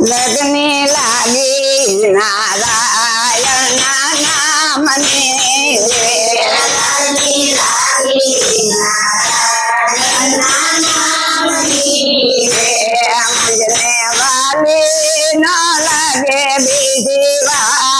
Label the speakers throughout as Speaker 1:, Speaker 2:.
Speaker 1: લગ્ને લાગી નારાયણ નામને
Speaker 2: રાની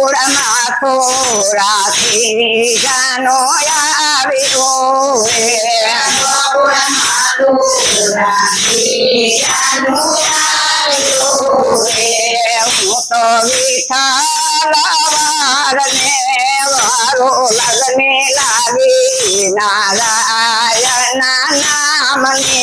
Speaker 1: ગોકુળમાં થોડાથી જાનો આવ્યો હું તો વિઠાલ વારને વારો લગ્ને લાગી નારાયણ નામને.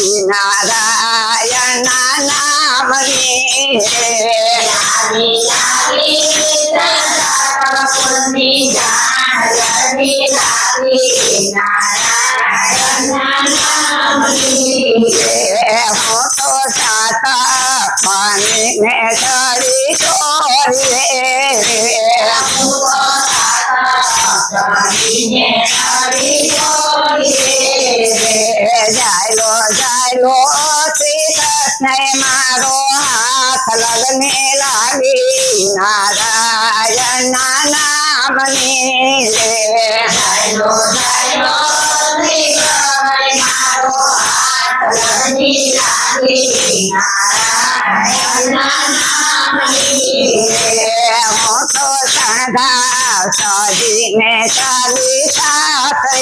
Speaker 1: તો સાતા પાણી ને ચડી ચોરી જાયલો જાયલો શ્રી કૃષ્ણ મારો હાથ લગ્ને લાગી નારાયણ નામને હું તો શણગાર સજીને ચાલી સાથે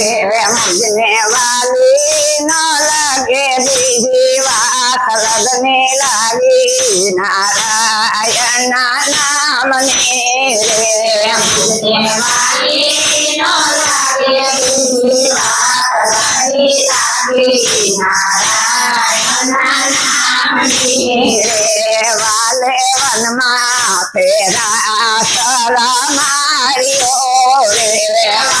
Speaker 1: લગ્ને ન લાગે બીજી વાત લાગી નારાયણ
Speaker 2: નારાયણના નામની
Speaker 1: રે વાલે વનમાં ફેરા સર માર્યો રે.